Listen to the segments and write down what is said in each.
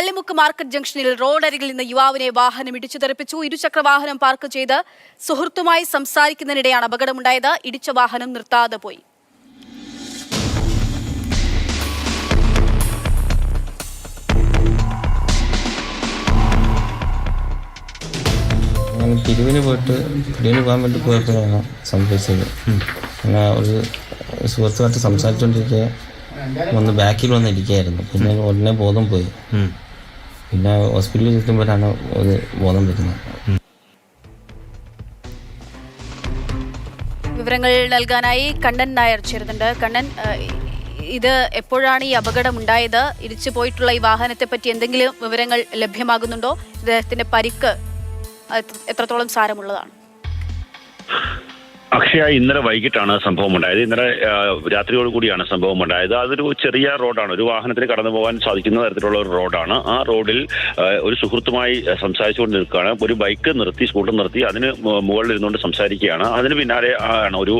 Pallimukku market ജംഗ്ഷനിൽ റോഡരികിൽ നിന്ന് യുവാവിനെ വാഹനം ഇടിച്ചു തെറിപ്പിച്ചു ഇരുചക്ര വാഹനം പാർക്ക് ചെയ്ത് സുഹൃത്തുമായി സംസാരിക്കുന്നതിനിടെയാണ് അപകടമുണ്ടായത്. ഇടിച്ച വാഹനം നിർത്താതെ പോയി. പിരിവിന് പോയിട്ട് പിരിവിന് പോകാൻ വേണ്ടി പോയപ്പോഴാണ് സംഭവിച്ചത്. അങ്ങനെ ഒരു സുഹൃത്തുമായിട്ട് സംസാരിച്ചുകൊണ്ടിരിക്കെ ഒന്ന് ബാക്കിൽ വന്നിരിക്കുകയായിരുന്നു പിന്നെ ഉടനെ ബോധം പോയി. പിന്നെ ഹോസ്പിറ്റലിൽ ചെല്ലുമ്പോഴാണ് ബോധം വരുന്നത്. വിവരങ്ങൾ നൽകാനായി കണ്ണൻ നായർ ചേരുന്നുണ്ട്. കണ്ണൻ ഇത് എപ്പോഴാണ് ഈ അപകടം ഉണ്ടായത് ഇടിച്ചു പോയിട്ടുള്ള ഈ വാഹനത്തെ പറ്റി എന്തെങ്കിലും വിവരങ്ങൾ ലഭ്യമാകുന്നുണ്ടോ? ഇദ്ദേഹത്തിന്റെ പരിക്ക് എത്രത്തോളം സാരമുള്ളതാണ്? അക്ഷയ ഇന്നലെ വൈകിട്ടാണ് സംഭവം ഉണ്ടായത് ഇന്നലെ രാത്രിയോട് കൂടിയാണ് സംഭവം ഉണ്ടായത് അതൊരു ചെറിയ റോഡാണ്. ഒരു വാഹനത്തിന് കടന്നു പോകാൻ സാധിക്കുന്ന തരത്തിലുള്ള ഒരു റോഡാണ്. ആ റോഡിൽ ഒരു സുഹൃത്തുമായി സംസാരിച്ചുകൊണ്ട് നിൽക്കുകയാണ് ഒരു ബൈക്ക് നിർത്തി സ്കൂട്ടർ നിർത്തി അതിന് മുകളിൽ ഇരുന്നുകൊണ്ട് സംസാരിക്കുകയാണ്. അതിന് പിന്നാലെ ആണ് ഒരു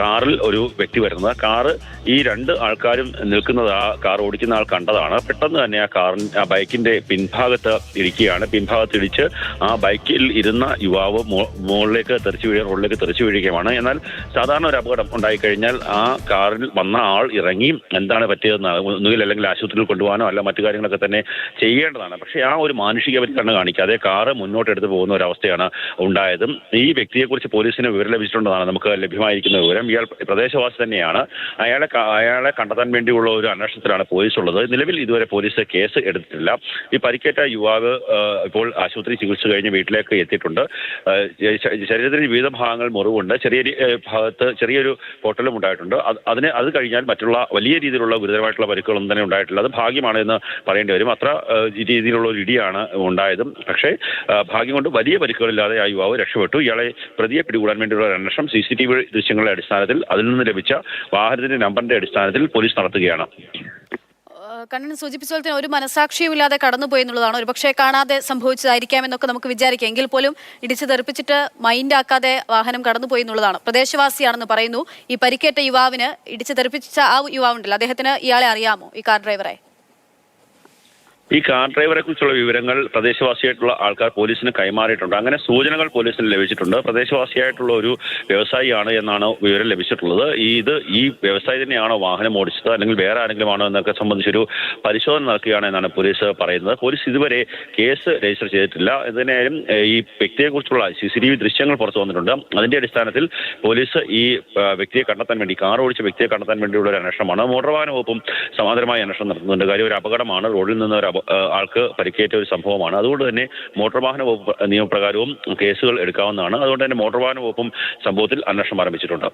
കാറിൽ ഒരു വ്യക്തി വരുന്നത്. കാറ് ഈ രണ്ട് ആൾക്കാരും നിൽക്കുന്നത് ആ കാർ ഓടിക്കുന്ന ആൾ കണ്ടതാണ്. പെട്ടെന്ന് തന്നെ ആ കാറിൻ ആ ബൈക്കിന്റെ പിൻഭാഗത്ത് ഇരിക്കുകയാണ്. പിൻഭാഗത്ത് ഇടിച്ച് ആ ബൈക്കിൽ ഇരുന്ന യുവാവ് മുകളിലേക്ക് തെറിച്ചു വീഴുക റോഡിലേക്ക് തെറിച്ചു വീഴുകയുമാണ് എന്നാൽ സാധാരണ ഒരു അപകടം ഉണ്ടായിക്കഴിഞ്ഞാൽ ആ കാറിൽ വന്ന ആൾ ഇറങ്ങി എന്താണ് പറ്റിയതെന്ന് ഒന്നുകിൽ അല്ലെങ്കിൽ ആശുപത്രിയിൽ കൊണ്ടുപോകാനോ അല്ല മറ്റു കാര്യങ്ങളൊക്കെ തന്നെ ചെയ്യേണ്ടതാണ്. പക്ഷേ ആ ഒരു മാനുഷിക പരിഗണന കാണിക്കാതെ കാറ് മുന്നോട്ടെടുത്ത് പോകുന്ന ഒരു അവസ്ഥയാണ് ഉണ്ടായതും. ഈ വ്യക്തിയെക്കുറിച്ച് പോലീസിന് വിവരം ലഭിച്ചിട്ടുണ്ടെന്നാണ് നമുക്ക് ലഭ്യമായിരിക്കുന്ന വിവരം. ഇയാൾ പ്രദേശവാസി തന്നെയാണ്. അയാളെ അയാളെ കണ്ടെത്താൻ വേണ്ടിയുള്ള ഒരു അന്വേഷണത്തിലാണ് പോലീസ് ഉള്ളത് നിലവിൽ ഇതുവരെ പോലീസ് കേസ് എടുത്തിട്ടില്ല. ഈ പരിക്കേറ്റ യുവാവ് ഇപ്പോൾ ആശുപത്രി ചികിത്സ കഴിഞ്ഞ് വീട്ടിലേക്ക് എത്തിയിട്ടുണ്ട്. ശരീരത്തിന് വിവിധ ഭാഗങ്ങൾ മുറിവുണ്ട്. ചെറിയ രീ- ഏ, ഭാഗത്ത് ചെറിയൊരു പൊട്ടലും ഉണ്ടായിട്ടുണ്ട്. അത് അതിന് അത് കഴിഞ്ഞാൽ മറ്റുള്ള വലിയ രീതിയിലുള്ള ഗുരുതരമായിട്ടുള്ള പരിക്കുകളൊന്നും തന്നെ ഉണ്ടായിട്ടില്ല. അത് ഭാഗ്യമാണ് എന്ന് പറയേണ്ടി വരും. അത്ര രീതിയിലുള്ള ഒരു ഇടിയാണ് ഉണ്ടായതും. പക്ഷേ ഭാഗ്യം കൊണ്ട് വലിയ പരിക്കുകളില്ലാതെ ആ യുവാവ് രക്ഷപ്പെട്ടു. ഇയാളെ പ്രതിയെ പിടികൂടാൻ വേണ്ടിയുള്ള അന്വേഷണം സി സി ടി വി ദൃശ്യങ്ങളുടെ അടിസ്ഥാനത്തിൽ അതിൽ നിന്ന് ലഭിച്ച വാഹനത്തിന്റെ നമ്പറിന്റെ അടിസ്ഥാനത്തിൽ പോലീസ് നടത്തുകയാണ്. കണ്ണൻ തന്നെ ഒരു മനസാക്ഷിയുമില്ലാതെ കടന്നുപോയി എന്നുള്ളതാണ്. ഒരുപക്ഷെ കാണാതെ സംഭവിച്ചതായിരിക്കാം എന്നൊക്കെ നമുക്ക് വിചാരിക്കാം. എങ്കിൽ പോലും ഇടിച്ചു തെറിപ്പിച്ചിട്ട് മൈൻഡ് ആക്കാതെ വാഹനം കടന്നുപോയി എന്നുള്ളതാണ്. പ്രദേശവാസിയാണെന്ന് പറയുന്നു. ഈ പരിക്കേറ്റ യുവാവിന് ഇടിച്ചു തെറിപ്പിച്ച ആ യുവാവുണ്ടല്ലോ. അദ്ദേഹത്തിന് ഇയാളെ അറിയാമോ? ഈ കാർ ഡ്രൈവറെ ഈ കാർ ഡ്രൈവറെ കുറിച്ചുള്ള വിവരങ്ങൾ പ്രദേശവാസിയായിട്ടുള്ള ആൾക്കാർ പോലീസിന് കൈമാറിയിട്ടുണ്ട്. അങ്ങനെ സൂചനകൾ പോലീസിന് ലഭിച്ചിട്ടുണ്ട്. പ്രദേശവാസിയായിട്ടുള്ള ഒരു വ്യവസായിയാണ് എന്നാണ് വിവരം ലഭിച്ചിട്ടുള്ളത്. ഈ ഇത് ഈ വ്യവസായി തന്നെയാണോ വാഹനം ഓടിച്ചത്? അല്ലെങ്കിൽ വേറെ ആരെങ്കിലും ആണോ എന്നൊക്കെ സംബന്ധിച്ചൊരു പരിശോധന നടക്കുകയാണ് എന്നാണ് പോലീസ് പറയുന്നത്. പോലീസ് ഇതുവരെ കേസ് രജിസ്റ്റർ ചെയ്തിട്ടില്ല. എന്തായാലും ഈ വ്യക്തിയെക്കുറിച്ചുള്ള സി സി ടി വി ദൃശ്യങ്ങൾ പുറത്തു വന്നിട്ടുണ്ട്. അതിന്റെ അടിസ്ഥാനത്തിൽ പോലീസ് ഈ വ്യക്തിയെ കണ്ടെത്താൻ വേണ്ടി കാർ ഓടിച്ച വ്യക്തിയെ കണ്ടെത്താൻ വേണ്ടിയുള്ള ഒരു അന്വേഷണമാണ്. മോട്ടോർ വാഹന വകുപ്പും സമാന്തരമായ അന്വേഷണം നടത്തുന്നുണ്ട്. കാര്യം ഒരു അപകടമാണ്. റോഡിൽ നിന്ന് ഒരു ആൾക്ക് പരിക്കേറ്റ ഒരു സംഭവമാണ്. അതുകൊണ്ട് തന്നെ മോട്ടോർ വാഹന വകുപ്പ് നിയമപ്രകാരവും കേസുകൾ എടുക്കാവുന്നതാണ്. അതുകൊണ്ട് തന്നെ മോട്ടോർ വാഹന വകുപ്പും സംഭവത്തിൽ അന്വേഷണം ആരംഭിച്ചിട്ടുണ്ട്.